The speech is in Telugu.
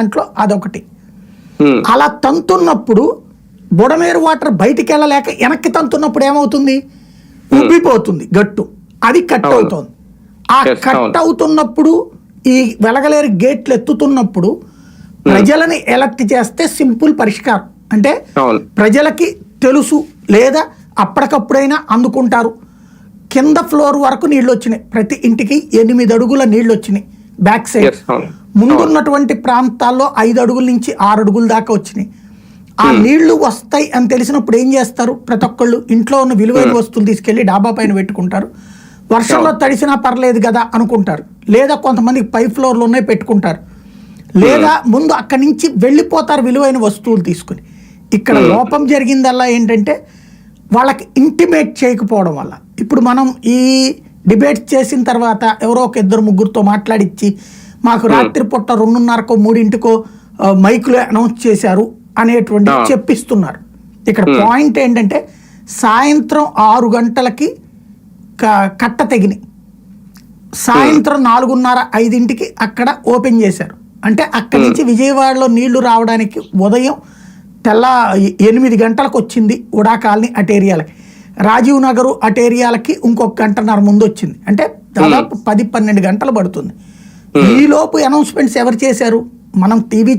దాంట్లో అదొకటి. అలా తంతున్నప్పుడు బుడమేరు వాటర్ బయటికి వెళ్ళలేక వెనక్కి తంతున్నప్పుడు ఏమవుతుంది? ఉబ్బిపోతుంది గట్టు. అది కట్. అవుతుంది. ఆ కట్. అవుతున్నప్పుడు ఈ వెలగలేరు గేట్లు ఎత్తుతున్నప్పుడు ప్రజలని ఎలక్ట్ చేస్తే సింపుల్ పరిష్కారం. అంటే ప్రజలకి తెలుసు లేదా అప్పటికప్పుడైనా అందుకుంటారు. కింద ఫ్లోర్ వరకు నీళ్ళు వచ్చినాయి ప్రతి ఇంటికి ఎనిమిది అడుగుల నీళ్ళు వచ్చినాయి బ్యాక్ సైడ్. ముందున్నటువంటి ప్రాంతాల్లో ఐదు అడుగుల నుంచి ఆరు అడుగుల దాకా వచ్చినాయి. ఆ నీళ్ళు వస్తాయి అని తెలిసినప్పుడు ఏం చేస్తారు? ప్రతి ఒక్కళ్ళు ఇంట్లో ఉన్న విలువైన వస్తువులు తీసుకెళ్ళి డాబా పైన పెట్టుకుంటారు. వర్షంలో తడిసినా పర్లేదు కదా అనుకుంటారు. లేదా కొంతమంది పై ఫ్లోర్లు ఉన్నాయి పెట్టుకుంటారు. లేదా ముందు అక్కడి నుంచి వెళ్ళిపోతారు విలువైన వస్తువులు తీసుకుని. ఇక్కడ లోపం జరిగిందల్లా ఏంటంటే వాళ్ళకి ఇంటిమేట్ చేయకపోవడం వల్ల. ఇప్పుడు మనం ఈ డిబేట్స్ చేసిన తర్వాత ఎవరో ఒక ఇద్దరు ముగ్గురితో మాట్లాడిచ్చి మాకు రాత్రి పూట రెండున్నరకో మూడింటికో మైకులో అనౌన్స్ చేశారు అనేటువంటి ఆ. చెప్పిస్తున్నారు. ఇక్కడ పాయింట్ ఏంటంటే సాయంత్రం ఆరు గంటలకి కట్ట తెగినాయి సాయంత్రం నాలుగున్నర ఐదింటికి అక్కడ ఓపెన్ చేశారు. అంటే అక్కడి నుంచి విజయవాడలో నీళ్ళు రావడానికి ఉదయం తెల్ల ఎనిమిది గంటలకు వచ్చింది ఉడా కాలనీ అటు ఏరియాలకి. రాజీవ్ నగరు అటు ఏరియాలకి ఇంకొక గంటన్నర ముందు వచ్చింది అంటే దాదాపు పది పన్నెండు గంటలు పడుతుంది. ఈలోపు అనౌన్స్మెంట్స్ ఎవరు చేశారు? మనం టీవీ